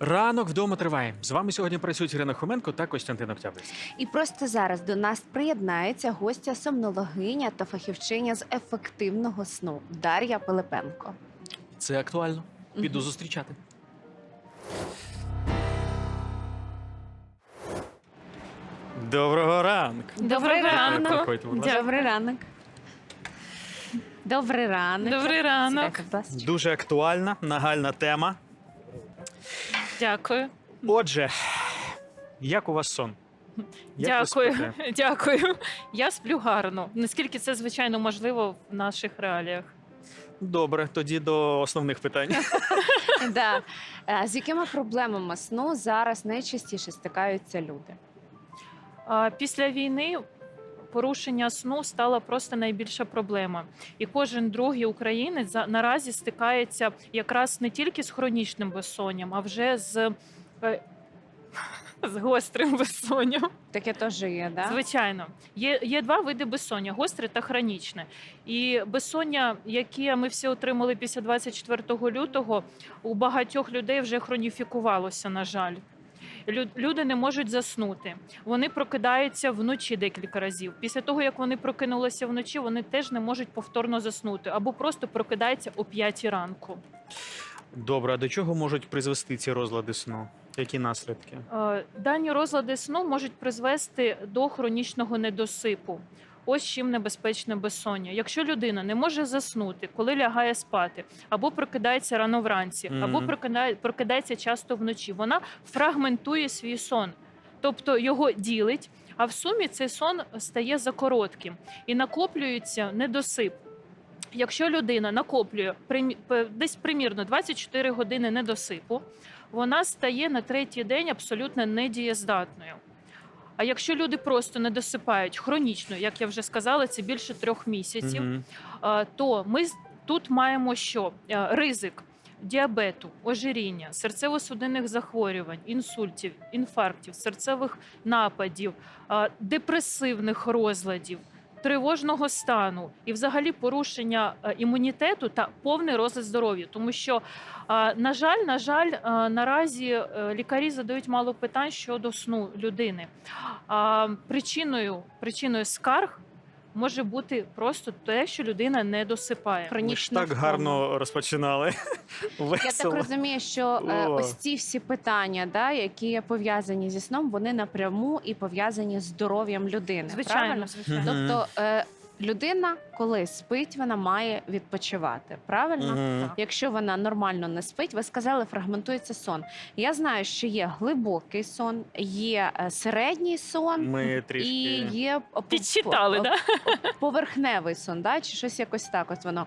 Ранок вдома триває. З вами сьогодні працюють Ірина Хоменко та Костянтин Октябрьський. І просто зараз до нас приєднається гостя сомнологиня та фахівчиня з ефективного сну Дар'я Пилипенко. Це актуально. Піду зустрічати. Доброго ранку. Добрий ранок. Проходьте, будь ласка. Добрий ранок. Добрий ранок. Добрий ранок. Сідайте, будь ласка. Дуже актуальна, нагальна тема. Дякую. Отже, як у вас сон? Як Дякую. Дякую. Я сплю гарно. Наскільки це звичайно можливо в наших реаліях. Добре, тоді до основних питань. Да. Е, З якими проблемами сну зараз найчастіше стикаються люди? А після війни порушення сну стала просто найбільша проблема. І кожен другий українець за- наразі стикається якраз не тільки з хронічним безсонням, а вже з, е, з гострим безсонням. Таке теж є, да? Звичайно, є, є два види безсоння: гостре та хронічне. І безсоння, яке ми всі отримали після 24 лютого, у багатьох людей вже хроніфікувалося, на жаль. Лю- Люди не можуть заснути. Вони прокидаються вночі декілька разів. Після того, як вони прокинулися вночі, вони теж не можуть повторно заснути або просто прокидаються о 5 ранку. Добре, а до чого можуть призвести ці розлади сну? Які наслідки? Е, Дані розлади сну можуть призвести до хронічного недосипу. Ось чим небезпечне безсоння. Якщо людина не може заснути, коли лягає спати, або прокидається рано вранці, або прокидає, прокидається часто вночі, вона фрагментує свій сон, тобто його ділить, а в сумі цей сон стає закоротким і накоплюється недосип. Якщо людина накоплює десь примірно 24 години недосипу, вона стає на третій день абсолютно недієздатною. А якщо люди просто не досипають хронічно, як я вже сказала, це більше трьох місяців, угу. то ми тут маємо що Е, ризик діабету, ожиріння, серцево-судинних захворювань, інсультів, інфарктів, серцевих нападів, депресивних розладів. Тривожного стану і, взагалі, порушення е, імунітету та повний розлад здоров'я, тому що на жаль, на жаль, наразі е, лікарі задають мало питань щодо сну людини. Причиною, причиною скарг може бути просто те, що людина не досипає. Ми ж Хронічна так втома. гарно розпочинали. Я Весело. так розумію, що е, О. ось ці всі питання, да, які пов'язані зі сном, вони напряму і пов'язані з здоров'ям людини. Звичайно, правильно? звичайно. Мгм. Тобто е, людина, коли спить, вона має відпочивати. Правильно? Мгм. Якщо вона нормально не спить, ви сказали, фрагментується сон. Я знаю, що є глибокий сон, є е, середній сон. Ми І є Підчитали, да? поверхневий сон, да? чи щось якось так. Ось воно.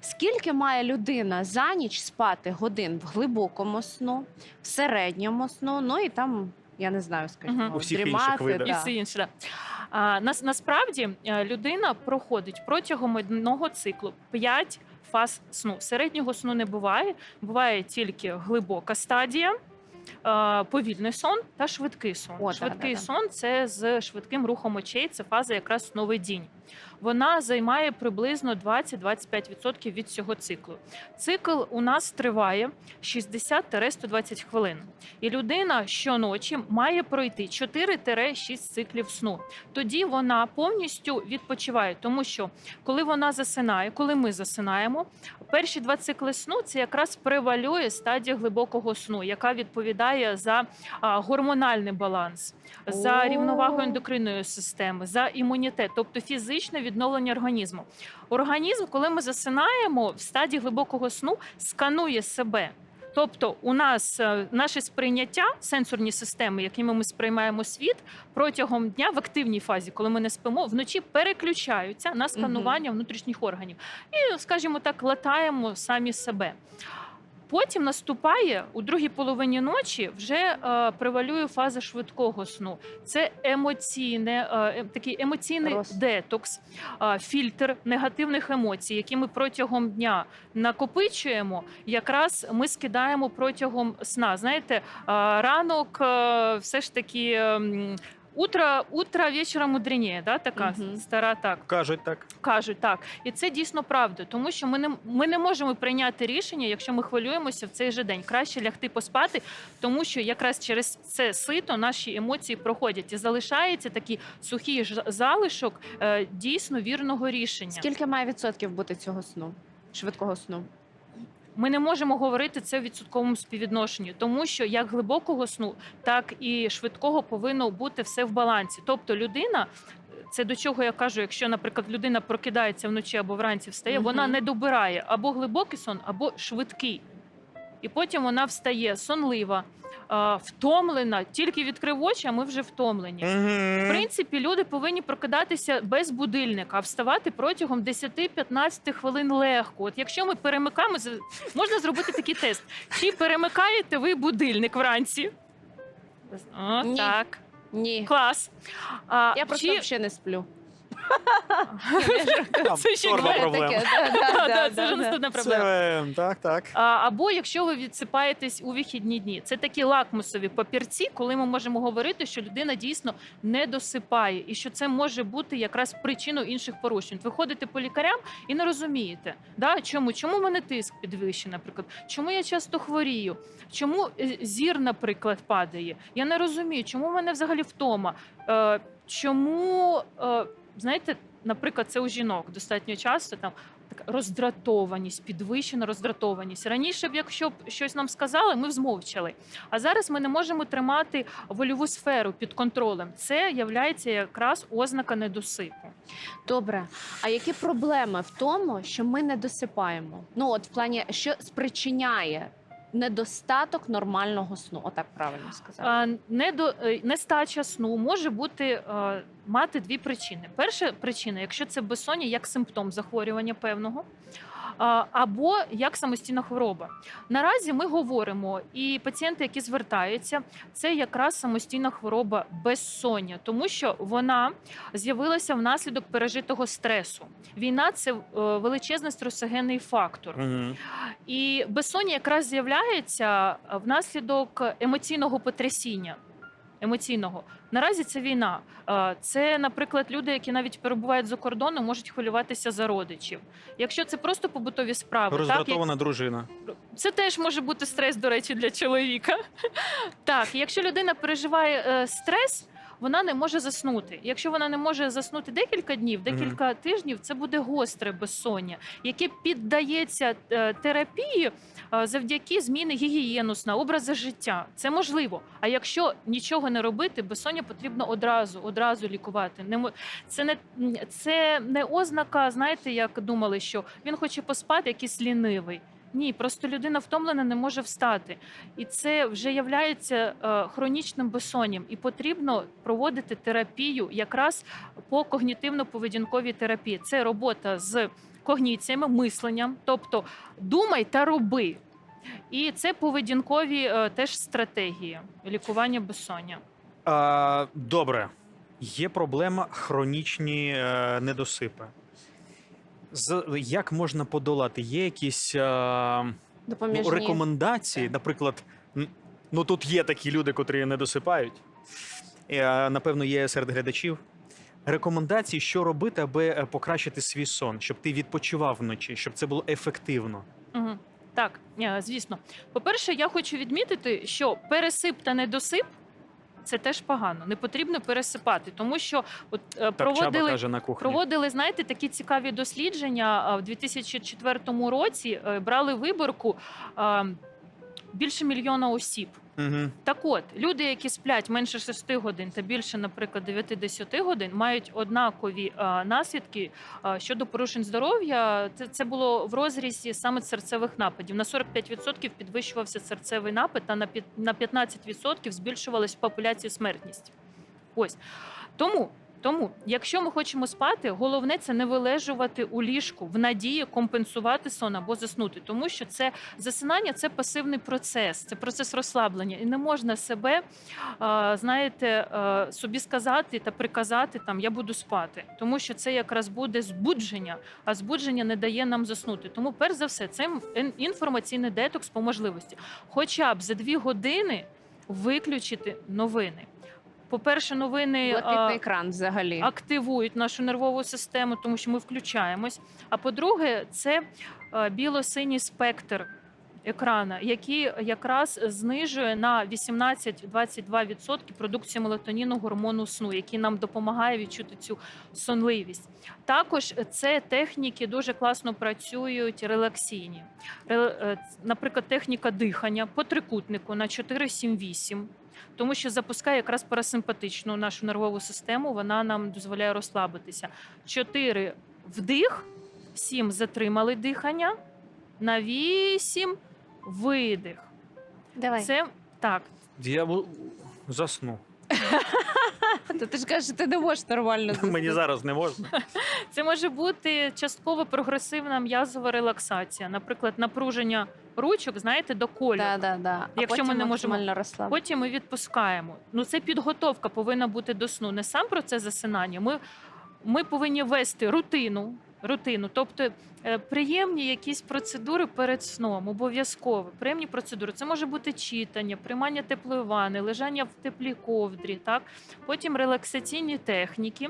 Скільки має людина за ніч спати годин в глибокому сну, в середньому сну, ну і там, я не знаю, скажімо, Мгм. У всіх дрімати, інших видах. І да. все інше. Да. А, нас, насправді е, людина проходить протягом одного циклу 5 фаз сну. Середнього сну не буває, буває тільки глибока стадія. е, Повільний сон та швидкий сон. О, да, швидкий да, да. сон це з швидким рухом очей. Це фаза якраз новий дінь. Вона займає приблизно 20-25% від цього циклу. Цикл у нас триває 60-120 хвилин. І людина щоночі має пройти 4-6 циклів сну. Тоді вона повністю відпочиває, тому що коли вона засинає, коли ми засинаємо, перші два цикли сну це якраз превалює стадія глибокого сну, яка відповідає за гормональний баланс, за рівновагу ендокринної системи, за імунітет, тобто фізичне відновлення організму. Організм, коли ми засинаємо в стадії глибокого сну, сканує себе. Тобто, у нас е, наше сприйняття, сенсорні системи, якими ми сприймаємо світ, протягом дня в активній фазі, коли ми не спимо, вночі переключаються на сканування внутрішніх органів. І, скажімо так, латаємо самі себе. Потім наступає у другій половині ночі вже е, превалює фаза швидкого сну. Це емоційне, е, е, такий емоційний Роз- детокс, е, фільтр негативних емоцій, які ми протягом дня накопичуємо. Якраз ми скидаємо протягом сна. Знаєте, е, ранок е, все ж таки. ем, утро, утро вечора мудріє, да, така Мгм. стара так. Кажуть так. Кажуть так, і це дійсно правда, тому що ми не ми не можемо прийняти рішення, якщо ми хвилюємося в цей же день. Краще лягти поспати, тому що якраз через це сито наші емоції проходять і залишається такий сухий ж- залишок е, дійсно вірного рішення. Скільки має відсотків бути цього сну? Швидкого сну? Ми не можемо говорити це в відсотковому співвідношенні, тому що як глибокого сну, так і швидкого повинно бути все в балансі. Тобто людина. Це до чого я кажу, якщо, наприклад, людина прокидається вночі або вранці встає, вона не добирає або глибокий сон, або швидкий. І потім вона встає сонлива, втомлена, тільки відкрив очі, а ми вже втомлені. В принципі, люди повинні прокидатися без будильника, а вставати протягом 10-15 хвилин легко. От якщо ми перемикаємо, з- можна зробити такий тест. Чи перемикаєте ви будильник вранці? О, Ні. так. Ні. Клас. А, Я просто чи... взагалі не сплю. Це ще торба буває проблем. Таке, да, да, Да, да, да, да, це вже да. наступна проблема. Це, так, так. А, Або якщо ви відсипаєтесь у вихідні дні, це такі лакмусові папірці, коли ми можемо говорити, що людина дійсно не досипає, і що це може бути якраз причиною інших порушень. Ви ходите по лікарям і не розумієте, да? чому? Чому в мене тиск підвищений, наприклад? Чому я часто хворію? Чому е, зір, наприклад, падає? Я не розумію, чому в мене взагалі втома? Е, чому, е, знаєте, наприклад, це у жінок достатньо часто там така роздратованість, підвищена роздратованість. Раніше б, якщо б щось нам сказали, ми б змовчали. А зараз ми не можемо тримати вольову сферу під контролем. Це являється якраз ознака недосипу. Добре. А які проблеми в тому, що ми не досипаємо? Ну, от в плані, що спричиняє недостаток нормального сну? Отак правильно сказати. Недо, е, нестача сну може бути е, мати дві причини. Перша причина, якщо це безсоння як симптом захворювання певного. Або як самостійна хвороба. Наразі ми говоримо, і пацієнти, які звертаються, це якраз самостійна хвороба безсоння, тому що вона з'явилася внаслідок пережитого стресу. Війна це е, величезний стресогенний фактор. Угу. І безсоння якраз з'являється внаслідок емоційного потрясіння. Емоційного наразі це війна. Це, наприклад, люди, які навіть перебувають за кордоном, можуть хвилюватися за родичів. Якщо це просто побутові справи, так як Роздратована дружина. це теж може бути стрес, до речі, для чоловіка. Так, якщо людина переживає е, стрес, вона не може заснути. Якщо вона не може заснути декілька днів, декілька тижнів, це буде гостре безсоння, яке піддається е, терапії е, завдяки зміни гігієну сна, образу життя. Це можливо. А якщо нічого не робити, безсоння потрібно одразу, одразу лікувати. Це не це не ознака, знаєте, як думали, що він хоче поспати, якийсь лінивий. Ні, просто людина втомлена, не може встати, і це вже являється е, хронічним безсонням. І потрібно проводити терапію якраз по когнітивно-поведінковій терапії. Це робота з когніціями, мисленням, тобто думай та роби. І це поведінкові е, теж стратегії лікування безсоння. Добре. Є проблема хронічні е, недосипи. З, як можна подолати? Є якісь е, ну, Допоміжні. рекомендації? Так. Наприклад, ну тут є такі люди, котрі не досипають. Е, напевно, є серед глядачів. Рекомендації, що робити, аби е, покращити свій сон, щоб ти відпочивав вночі, щоб це було ефективно. Угу. Так, е, звісно. По-перше, я хочу відмітити, що пересип та недосип це теж погано. Не потрібно пересипати, тому що от е, Так Чаба проводили. каже на кухні. Проводили, знаєте, такі цікаві дослідження в 2004 році. е, Брали виборку більше мільйона осіб. Угу. Так от, люди, які сплять менше 6 годин та більше, наприклад, 9-10 годин, мають однакові а, наслідки а, щодо порушень здоров'я. Це, це було в розрізі саме серцевих нападів. На 45% підвищувався серцевий напад, та на на 15% збільшувалась в популяції смертність. Ось тому. Тому, якщо ми хочемо спати, головне це не вилежувати у ліжку в надії компенсувати сон або заснути, тому що це засинання це пасивний процес, це процес розслаблення, і не можна себе, знаєте, собі сказати та приказати там я буду спати, тому що це якраз буде збудження, а збудження не дає нам заснути. Тому, перш за все, це інформаційний детокс по можливості, хоча б за дві години виключити новини. По-перше, новини Блакитний екран взагалі. активують нашу нервову систему, тому що ми включаємось. А по-друге, це біло-синій спектр екрана, який якраз знижує на 18-22% продукцію мелатоніну гормону сну, який нам допомагає відчути цю сонливість. Також це техніки дуже класно працюють релаксійні. Ре- е, Наприклад, техніка дихання по трикутнику на 4-7-8 тому що запускає якраз парасимпатичну нашу нервову систему. Вона нам дозволяє розслабитися. Чотири вдих, сім затримали дихання, на вісім видих. Давай. Це так. Я засну. Та ти ж кажеш, ти не можеш нормально Мені зараз не можна. Це може бути частково прогресивна м'язова релаксація, наприклад, напруження ручок, знаєте, до кольору. Да, да, да. А Якщо ми потім не можемо- максимально розслабити. Потім ми відпускаємо. Ну це підготовка повинна бути до сну. Не сам процес засинання. Ми, ми повинні вести рутину. Рутину, тобто приємні якісь процедури перед сном, обов'язково. Приємні процедури. Це може бути читання, приймання теплої вани, лежання в теплій ковдрі, так потім релаксаційні техніки.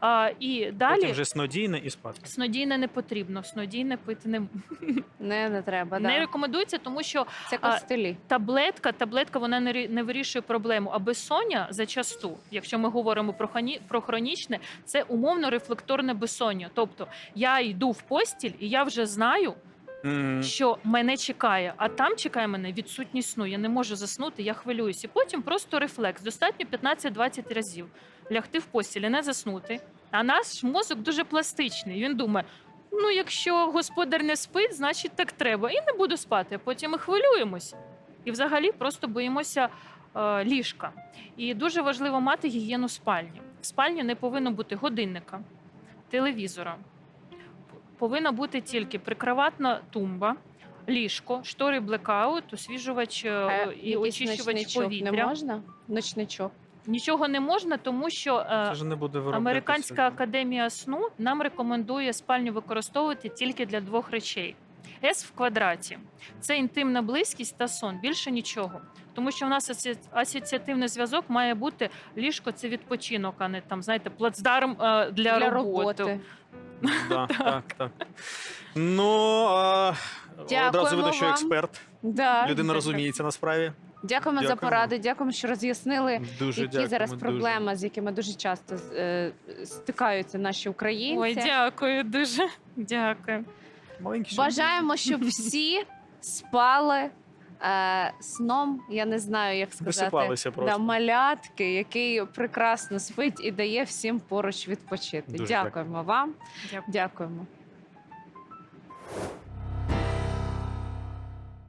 А, і далі Потім вже снодійне і спати. снодійне не потрібно. Снодійне пити не, Не, не треба, не да. рекомендується, тому що Це а, костелі. таблетка, таблетка вона не, рі- не вирішує проблему. А безсоння зачасту, якщо ми говоримо про, хроні, про хронічне, це умовно рефлекторне безсоння. Тобто я йду в постіль, і я вже знаю, М. що мене чекає, а там чекає мене відсутність сну. Я не можу заснути, я хвилююся. І потім просто рефлекс. Достатньо 15-20 разів лягти в постіль, не заснути. А наш мозок дуже пластичний. Він думає. Ну, якщо господар не спить, значить так треба. І не буду спати. Потім ми хвилюємось. І взагалі просто боїмося е, ліжка. І дуже важливо мати гігієну спальні. В спальні не повинно бути годинника, телевізора. Повинна бути тільки прикроватна тумба, ліжко, штори блекаут, освіжувач е, А і очищувач повітря. не можна? Ночничок. Нічого не можна, тому що е, Це ж не буде. Американська академія сну нам рекомендує спальню використовувати тільки для двох речей. С в квадраті це інтимна близькість та сон, більше нічого. Тому що в нас асоці- асоціативний зв'язок має бути ліжко це відпочинок, а не там, знаєте, плацдарм е, для, Для роботи. Да, так, так. Ну, а, Дякуємо одразу видно, що вам. експерт. Да. Людина розуміється на справі. Дякуємо за Дякуємо. поради, дякуємо, що роз'яснили, Дуже які дякуємо. зараз дуже. проблеми, з якими дуже часто е, стикаються наші українці. Ой, дякую дуже. Дякую. Маленький ще Бажаємо, щоб всі спали е, сном, я не знаю, як сказати, просто. Да, малятки, який прекрасно спить і дає всім поруч відпочити. Дуже Дякуємо вам. Дякую. Дякуємо.